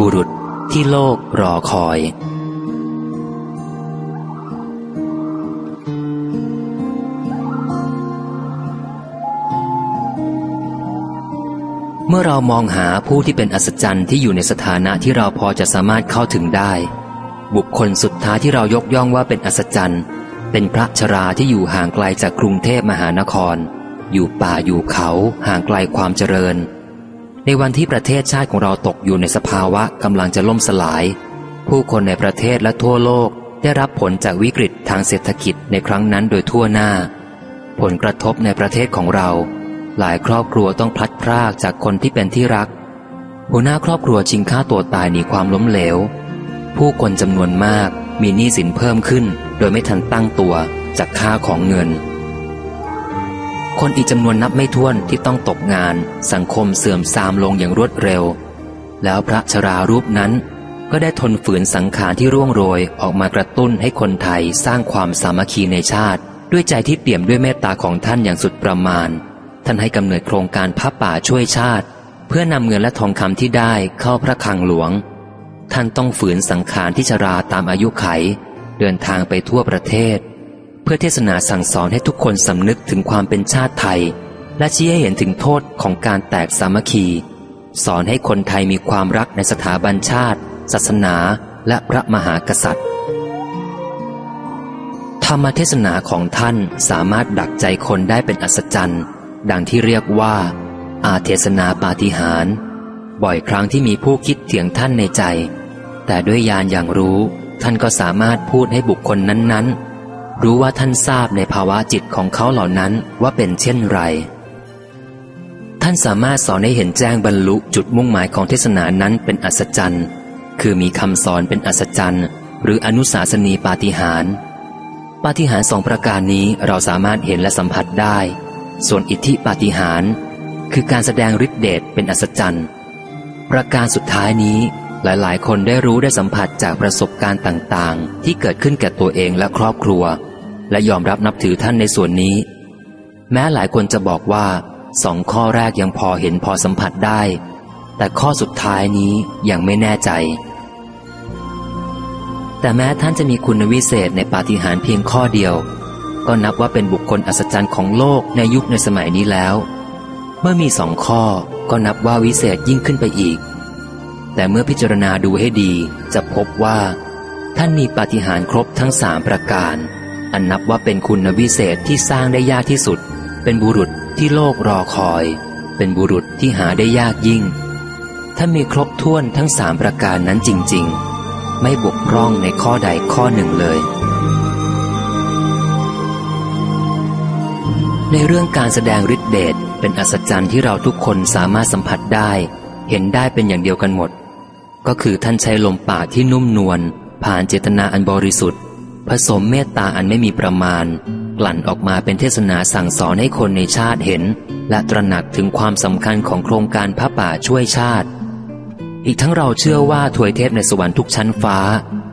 บุรุษที่โลกรอคอย เมื่อเรามองหาผู้ที่เป็นอัศจรรย์ที่อยู่ในสถานะที่เราพอจะสามารถเข้าถึงได้ บุคคลสุดท้ายที่เรายกย่องว่าเป็นอัศจรรย์ เป็นพระชราที่อยู่ห่างไกลจากกรุงเทพมหานคร อยู่ป่าอยู่เขาห่างไกลความเจริญ ในวันที่ประเทศชาติของเราตกอยู่ในสภาวะกำลังจะล่มสลาย ผู้คนในประเทศและทั่วโลกได้รับผลจากวิกฤตทางเศรษฐกิจในครั้งนั้นโดยทั่วหน้า ผลกระทบในประเทศของเรา หลายครอบครัวต้องพลัดพรากจากคนที่เป็นที่รัก หัวหน้าครอบครัวชิงฆ่าตัวตายหนีความล้มเหลว ผู้คนจำนวนมากมีหนี้สินเพิ่มขึ้น โดยไม่ทันตั้งตัวจากค่าของเงิน คนอีกจำนวนนับไม่ถ้วนที่ต้องตกงาน สังคมเสื่อมทรามลงอย่างรวดเร็ว แล้วพระชรารูปนั้น ก็ได้ทนฝืนสังขารที่ร่วงโรยออกมากระตุ้นให้คนไทยสร้างความสามัคคีในชาติ ด้วยใจที่เปี่ยมด้วยเมตตาของท่านอย่างสุดประมาณ ท่านให้กำเนิดโครงการพระป่าช่วยชาติ เพื่อนำเงินและทองคำที่ได้เข้าพระคลังหลวง ท่านต้องฝืนสังขารที่ชราตามอายุไข เดินทางไปทั่วประเทศ เพื่อเทศนาสั่งสอนให้ทุกคนสำนึกถึงความเป็นชาติไทย และชี้ให้เห็นถึงโทษของการแตกสามัคคี สอนให้คนไทยมีความรักในสถาบันชาติ ศาสนา และพระมหากษัตริย์ ธรรมเทศนาของท่านสามารถดักใจคนได้เป็นอัศจรรย์ ดังที่เรียกว่า อาเทศนาปาฏิหาร บ่อยครั้งที่มีผู้คิดเถียงท่านในใจ แต่ด้วยญาณอย่างรู้ท่านก็สามารถพูดให้บุคคลนั้นๆ รู้ว่าท่านทราบในภาวะจิตของเขาเหล่านั้นว่าเป็นเช่นไร ท่านสามารถสอนให้เห็นแจ้งบรรลุจุดมุ่งหมายของเทศนานั้นเป็นอัศจรรย์ คือมีคำสอนเป็นอัศจรรย์ หรืออนุสาสนีปาฏิหาริย์ปาฏิหาริย์สองประการนี้เราสามารถเห็นและสัมผัสได้ ส่วนอิทธิปาฏิหาริย์คือการแสดงฤทธิเดชเป็นอัศจรรย์ ประการสุดท้ายนี้ หลายๆ คนได้รู้ได้สัมผัสจากประสบการณ์ต่างๆ ที่เกิดขึ้นแก่ตัวเองและครอบครัว และยอมรับนับถือท่านในส่วนนี้ แม้หลายคนจะบอกว่าสองข้อแรกยังพอเห็นพอสัมผัสได้ แต่ข้อสุดท้ายนี้ยังไม่แน่ใจ แต่แม้ท่านจะมีคุณวิเศษในปาฏิหาริย์เพียงข้อเดียว ก็นับว่าเป็นบุคคลอัศจรรย์ของโลกในยุคในสมัยนี้แล้ว เมื่อมีสองข้อก็นับว่าวิเศษยิ่งขึ้นไปอีก แต่เมื่อพิจารณาดูให้ดีจะพบว่า ท่านมีปาฏิหาริย์ครบทั้งสามประการ อันนับว่าเป็นคุณวิเศษที่สร้างได้ยากที่สุด เป็นบุรุษที่โลกรอคอย เป็นบุรุษที่หาได้ยากยิ่งท่านมีครบถ้วนทั้งสามประการนั้นจริง ๆ ไม่บกพร่องในข้อใดข้อหนึ่งเลย ในเรื่องการแสดงฤทธิเดชเป็นอัศจรรย์ที่เราทุกคนสามารถสัมผัสได้ เห็นได้เป็นอย่างเดียวกันหมด ก็คือท่านใช้ลมปากที่นุ่มนวลผ่านเจตนาอันบริสุทธิ์ ผสมเมตตาอันไม่มีประมาณ กลั่นออกมาเป็นเทศนาสั่งสอนให้คนในชาติเห็น และตระหนักถึงความสำคัญของโครงการพระป่าช่วยชาติ อีกทั้งเราเชื่อว่าถวยเทพในสวรรค์ทุกชั้นฟ้า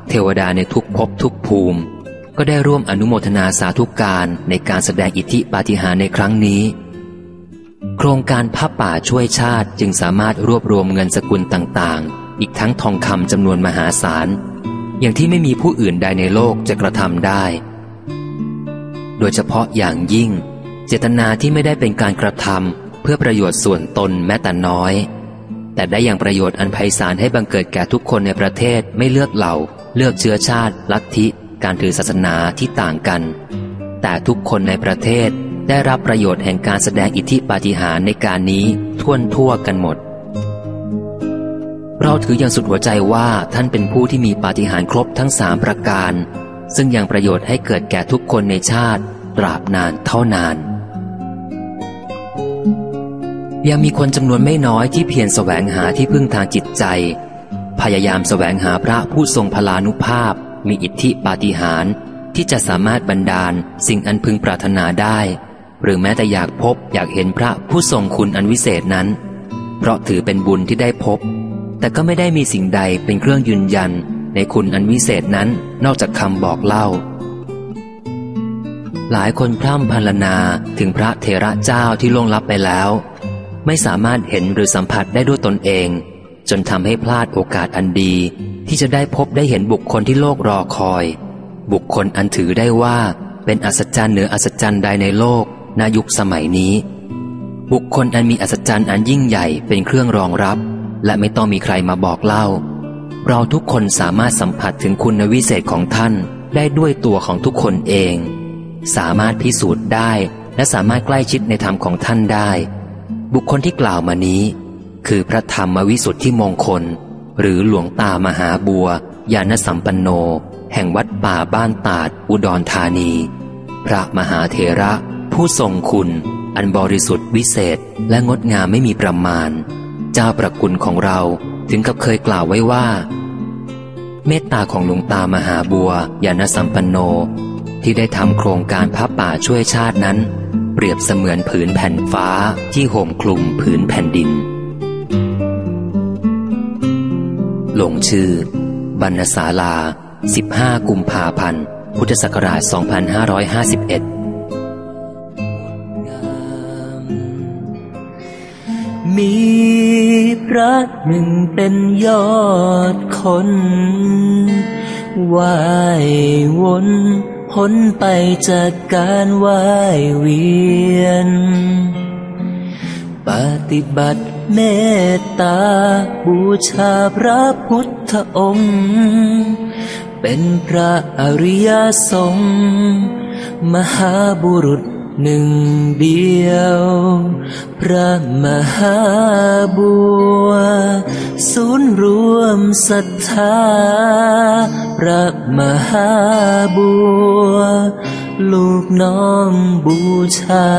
เทวดาในทุกภพทุกภูมิ ก็ได้ร่วมอนุโมทนาสาธุการในการแสดงอิทธิปาฏิหาริย์ในครั้งนี้โครงการพระป่าช่วยชาติจึงสามารถรวบรวมเงินสกุลต่างๆ อีกทั้งทองคำจำนวนมหาศาล อย่างที่ไม่มีผู้อื่นใดในโลกจะกระทำได้ โดยเฉพาะอย่างยิ่ง เจตนาที่ไม่ได้เป็นการกระทำเพื่อประโยชน์ส่วนตนแม้แต่น้อย แต่ได้อย่างประโยชน์อันไพศาลให้บังเกิดแก่ทุกคนในประเทศไม่เลือกเหล่า เลือกเชื้อชาติ ลัทธิ การถือศาสนาที่ต่างกัน แต่ทุกคนในประเทศได้รับประโยชน์แห่งการแสดงอิทธิปาฏิหาริย์ในการนี้ท่วนทั่วกันหมด เราถืออย่างสุดหัวใจว่าท่านเป็นผู้ที่มีปาฏิหาริย์ครบทั้งสามประการ ซึ่งยังประโยชน์ให้เกิดแก่ทุกคนในชาติ ตราบนานเท่านาน ยังมีคนจำนวนไม่น้อยที่เพียรแสวงหาที่พึ่งทางจิตใจ พยายามแสวงหาพระผู้ทรงพลานุภาพ มีอิทธิปาฏิหาริย์ที่จะสามารถบันดาลสิ่งอันพึงปรารถนาได้ หรือแม้แต่อยากพบอยากเห็นพระผู้ทรงคุณอันวิเศษนั้น เพราะถือเป็นบุญที่ได้พบ แต่ก็ไม่ได้มีสิ่งใดเป็นเครื่องยืนยันในคุณอันวิเศษนั้นนอกจากคำบอกเล่า หลายคนพร่ำพรรณนาถึงพระเทระเจ้าที่ล่วงลับไปแล้ว ไม่สามารถเห็นหรือสัมผัสได้ด้วยตนเอง จนทำให้พลาดโอกาสอันดี ที่จะได้พบได้เห็นบุคคลที่โลกรอคอย บุคคลอันถือได้ว่าเป็นอัศจรรย์เหนืออัศจรรย์ใดในโลกณยุคสมัยนี้ บุคคลอันมีอัศจรรย์อันยิ่งใหญ่เป็นเครื่องรองรับ และไม่ต้องมีใครมาบอกเล่า เราทุกคนสามารถสัมผัสถึงคุณวิเศษของท่านได้ด้วยตัวของทุกคนเอง สามารถพิสูจน์ได้ และสามารถใกล้ชิดในธรรมของท่านได้ บุคคลที่กล่าวมานี้ คือพระธรรมวิสุทธิมงคล หรือหลวงตามหาบัวยานสัมปันโน แห่งวัดป่าบ้านตาด อุดรธานี พระมหาเถระ ผู้ทรงคุณ อันบริสุทธิ์วิเศษและงดงามไม่มีประมาณ เจ้าประกุลของเราถึงกับเคยกล่าวไว้ว่า เมตตาของหลวงตามหาบัวยานสัมปันโน ที่ได้ทำโครงการพระป่าช่วยชาตินั้น เปรียบเสมือนผืนแผ่นฟ้าที่ห่มคลุมผืนแผ่นดิน หลงชื่อ บรรณศาลา 15 กุมภาพันธ์ พุทธศักราช 2551มี ระหนึ่งเป็นยอดคนว่ายวนพ้นไปจากการว่ายเวียน ปฏิบัติเมตตาบูชาพระพุทธองค์ เป็นพระอริยสงฆ์มหาบุรุษ หนึ่งเดียว พระมหาบัว ศูนย์รวมศรัทธา พระมหาบัว ลูกน้อมบูชา